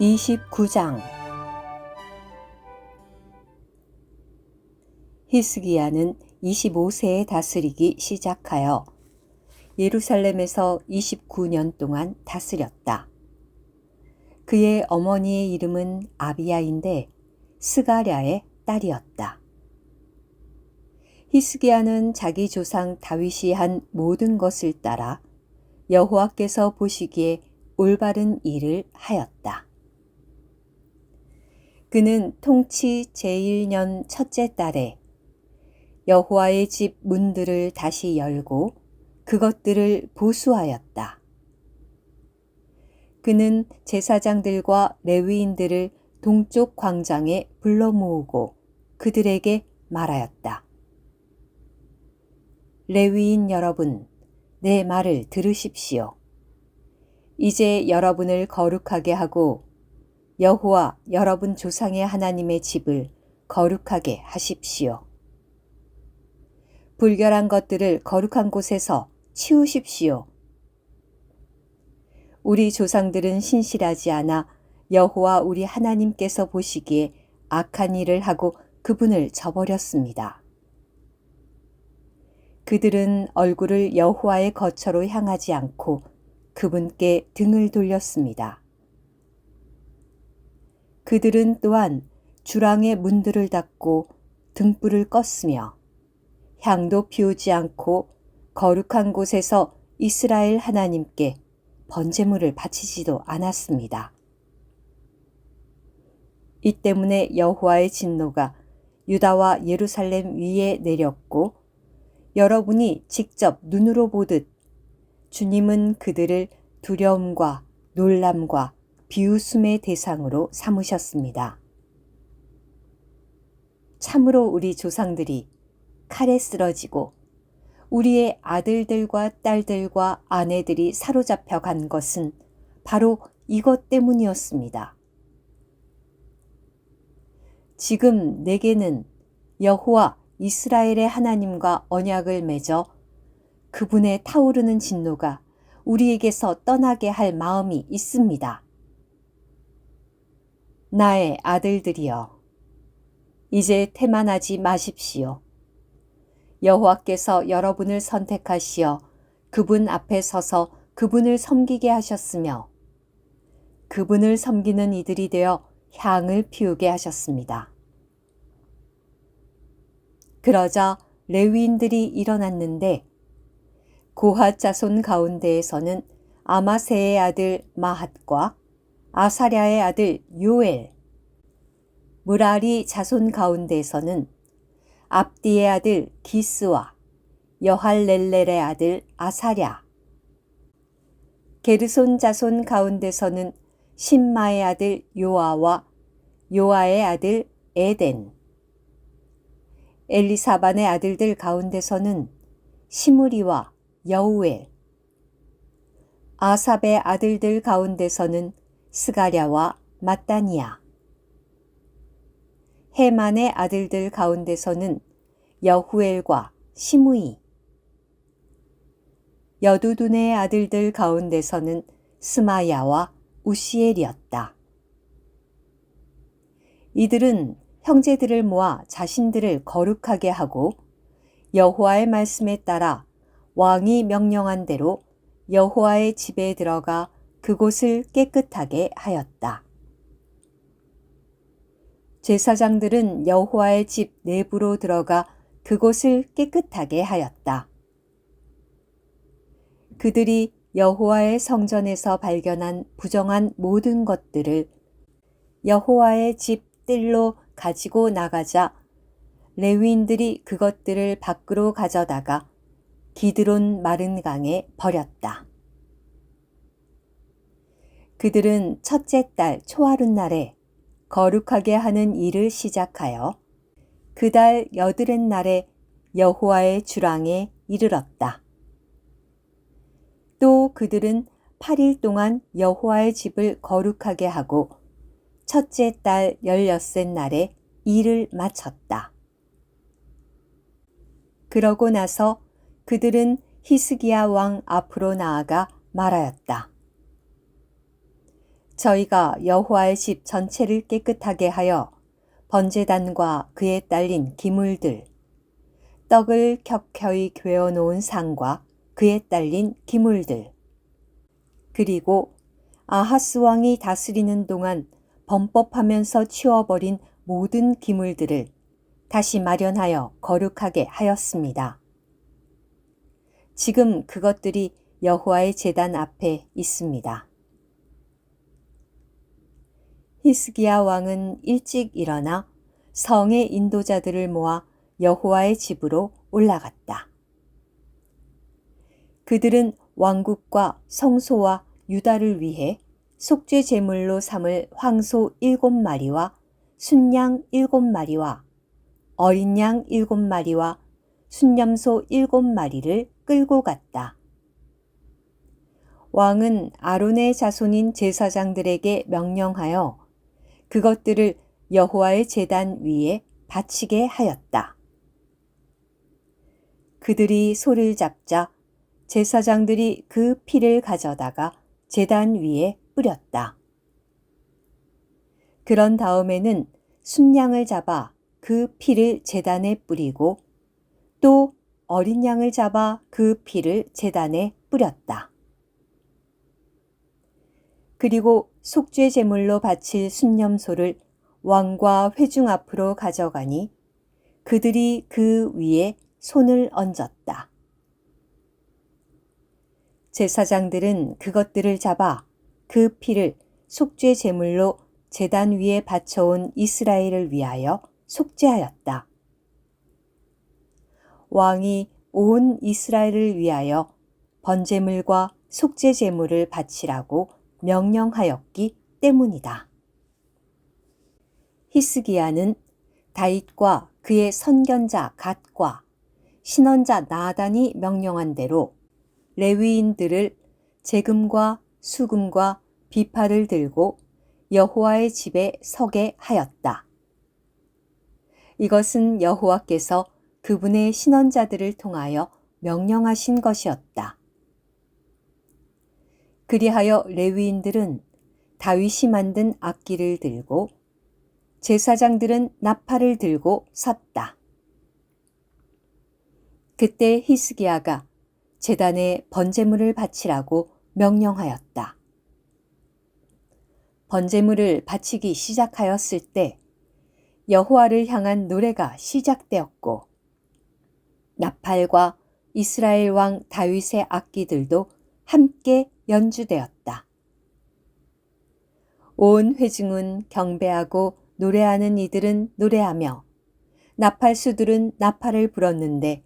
29장 히스기야는 25세에 다스리기 시작하여 예루살렘에서 29년 동안 다스렸다. 그의 어머니의 이름은 아비야인데 스가랴의 딸이었다. 히스기야는 자기 조상 다윗이 한 모든 것을 따라 여호와께서 보시기에 올바른 일을 하였다. 그는 통치 제1년 첫째 달에 여호와의 집 문들을 다시 열고 그것들을 보수하였다. 그는 제사장들과 레위인들을 동쪽 광장에 불러 모으고 그들에게 말하였다. 레위인 여러분, 내 말을 들으십시오. 이제 여러분을 거룩하게 하고 여호와 여러분 조상의 하나님의 집을 거룩하게 하십시오. 불결한 것들을 거룩한 곳에서 치우십시오. 우리 조상들은 신실하지 않아 여호와 우리 하나님께서 보시기에 악한 일을 하고 그분을 저버렸습니다. 그들은 얼굴을 여호와의 거처로 향하지 않고 그분께 등을 돌렸습니다. 그들은 또한 주랑의 문들을 닫고 등불을 껐으며 향도 피우지 않고 거룩한 곳에서 이스라엘 하나님께 번제물을 바치지도 않았습니다. 이 때문에 여호와의 진노가 유다와 예루살렘 위에 내렸고 여러분이 직접 눈으로 보듯 주님은 그들을 두려움과 놀람과 비웃음의 대상으로 삼으셨습니다. 참으로 우리 조상들이 칼에 쓰러지고 우리의 아들들과 딸들과 아내들이 사로잡혀 간 것은 바로 이것 때문이었습니다. 지금 내게는 여호와 이스라엘의 하나님과 언약을 맺어 그분의 타오르는 진노가 우리에게서 떠나게 할 마음이 있습니다. 나의 아들들이여, 이제 태만하지 마십시오. 여호와께서 여러분을 선택하시어 그분 앞에 서서 그분을 섬기게 하셨으며 그분을 섬기는 이들이 되어 향을 피우게 하셨습니다. 그러자 레위인들이 일어났는데 고핫 자손 가운데에서는 아마세의 아들 마핫과 아사랴의 아들 요엘, 무라리 자손 가운데에서는 압디의 아들 기스와 여할렐렐의 아들 아사랴, 게르손 자손 가운데서는 신마의 아들 요아와 요아의 아들 에덴, 엘리사반의 아들들 가운데서는 시무리와 여우엘, 아삽의 아들들 가운데서는 스가랴와 마따니아, 헤만의 아들들 가운데서는 여후엘과 시무이, 여두둔의 아들들 가운데서는 스마야와 우시엘이었다. 이들은 형제들을 모아 자신들을 거룩하게 하고 여호와의 말씀에 따라 왕이 명령한 대로 여호와의 집에 들어가 그곳을 깨끗하게 하였다. 제사장들은 여호와의 집 내부로 들어가 그곳을 깨끗하게 하였다. 그들이 여호와의 성전에서 발견한 부정한 모든 것들을 여호와의 집 뜰로 가지고 나가자 레위인들이 그것들을 밖으로 가져다가 기드론 마른 강에 버렸다. 그들은 첫째 달 초하룻 날에 거룩하게 하는 일을 시작하여 그 달 여드렛 날에 여호와의 주랑에 이르렀다. 또 그들은 8일 동안 여호와의 집을 거룩하게 하고 첫째 달 열엿새 날에 일을 마쳤다. 그러고 나서 그들은 히스기야 왕 앞으로 나아가 말하였다. 저희가 여호와의 집 전체를 깨끗하게 하여 번제단과 그에 딸린 기물들, 떡을 켜켜이 괴어 놓은 상과 그에 딸린 기물들, 그리고 아하스 왕이 다스리는 동안 범법하면서 치워버린 모든 기물들을 다시 마련하여 거룩하게 하였습니다. 지금 그것들이 여호와의 제단 앞에 있습니다. 히스기야 왕은 일찍 일어나 성의 인도자들을 모아 여호와의 집으로 올라갔다. 그들은 왕국과 성소와 유다를 위해 속죄 제물로 삼을 황소 일곱 마리와 순양 일곱 마리와 어린 양 일곱 마리와 순념소 일곱 마리를 끌고 갔다. 왕은 아론의 자손인 제사장들에게 명령하여 그것들을 여호와의 제단 위에 바치게 하였다. 그들이 소를 잡자 제사장들이 그 피를 가져다가 제단 위에 뿌렸다. 그런 다음에는 순양을 잡아 그 피를 제단에 뿌리고 또 어린 양을 잡아 그 피를 제단에 뿌렸다. 그리고 속죄 제물로 바칠 순념소를 왕과 회중 앞으로 가져가니 그들이 그 위에 손을 얹었다. 제사장들은 그것들을 잡아 그 피를 속죄 제물로 제단 위에 바쳐온 이스라엘을 위하여 속죄하였다. 왕이 온 이스라엘을 위하여 번제물과 속죄 제물을 바치라고 명령하였기 때문이다. 히스기야는 다윗과 그의 선견자 갓과 신원자 나단이 명령한 대로 레위인들을 재금과 수금과 비파를 들고 여호와의 집에 서게 하였다. 이것은 여호와께서 그분의 신원자들을 통하여 명령하신 것이었다. 그리하여 레위인들은 다윗이 만든 악기를 들고 제사장들은 나팔을 들고 섰다. 그때 히스기야가 제단에 번제물을 바치라고 명령하였다. 번제물을 바치기 시작하였을 때 여호와를 향한 노래가 시작되었고 나팔과 이스라엘 왕 다윗의 악기들도 함께 연주되었다. 온 회중은 경배하고 노래하는 이들은 노래하며 나팔수들은 나팔을 불었는데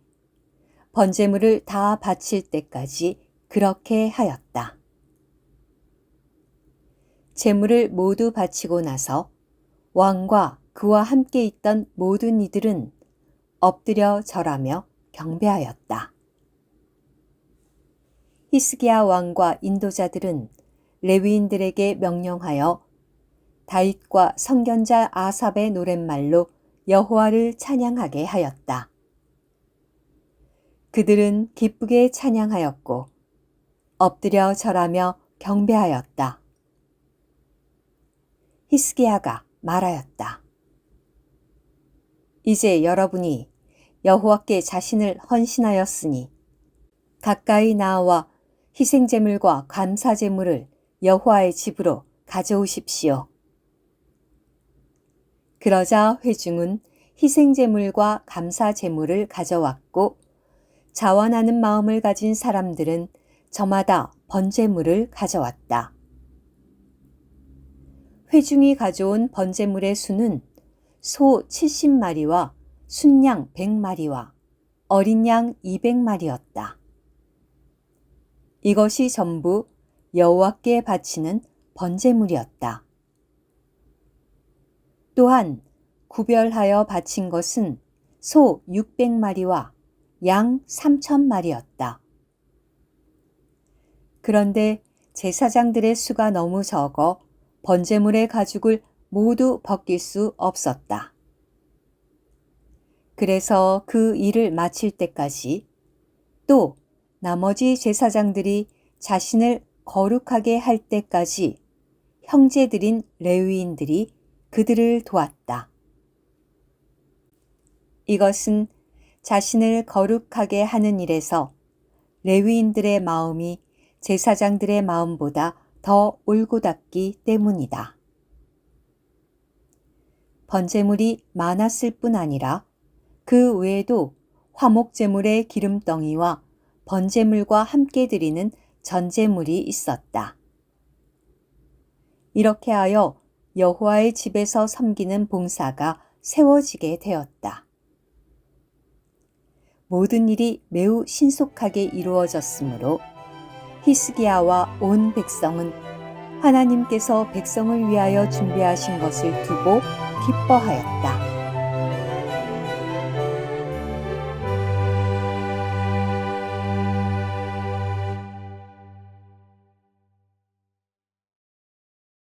번제물을 다 바칠 때까지 그렇게 하였다. 제물을 모두 바치고 나서 왕과 그와 함께 있던 모든 이들은 엎드려 절하며 경배하였다. 히스기야 왕과 인도자들은 레위인들에게 명령하여 다윗과 성견자 아삽의 노랫말로 여호와를 찬양하게 하였다. 그들은 기쁘게 찬양하였고 엎드려 절하며 경배하였다. 히스기야가 말하였다. 이제 여러분이 여호와께 자신을 헌신하였으니 가까이 나와 희생제물과 감사제물을 여호와의 집으로 가져오십시오. 그러자 회중은 희생제물과 감사제물을 가져왔고 자원하는 마음을 가진 사람들은 저마다 번제물을 가져왔다. 회중이 가져온 번제물의 수는 소 70마리와 순양 100마리와 어린 양 200마리였다. 이것이 전부 여호와께 바치는 번제물이었다. 또한 구별하여 바친 것은 소 600마리와 양 3천마리였다. 그런데 제사장들의 수가 너무 적어 번제물의 가죽을 모두 벗길 수 없었다. 그래서 그 일을 마칠 때까지 또 나머지 제사장들이 자신을 거룩하게 할 때까지 형제들인 레위인들이 그들을 도왔다. 이것은 자신을 거룩하게 하는 일에서 레위인들의 마음이 제사장들의 마음보다 더 올곧았기 때문이다. 번제물이 많았을 뿐 아니라 그 외에도 화목제물의 기름덩이와 번제물과 함께 드리는 전제물이 있었다. 이렇게 하여 여호와의 집에서 섬기는 봉사가 세워지게 되었다. 모든 일이 매우 신속하게 이루어졌으므로 히스기야와 온 백성은 하나님께서 백성을 위하여 준비하신 것을 두고 기뻐하였다.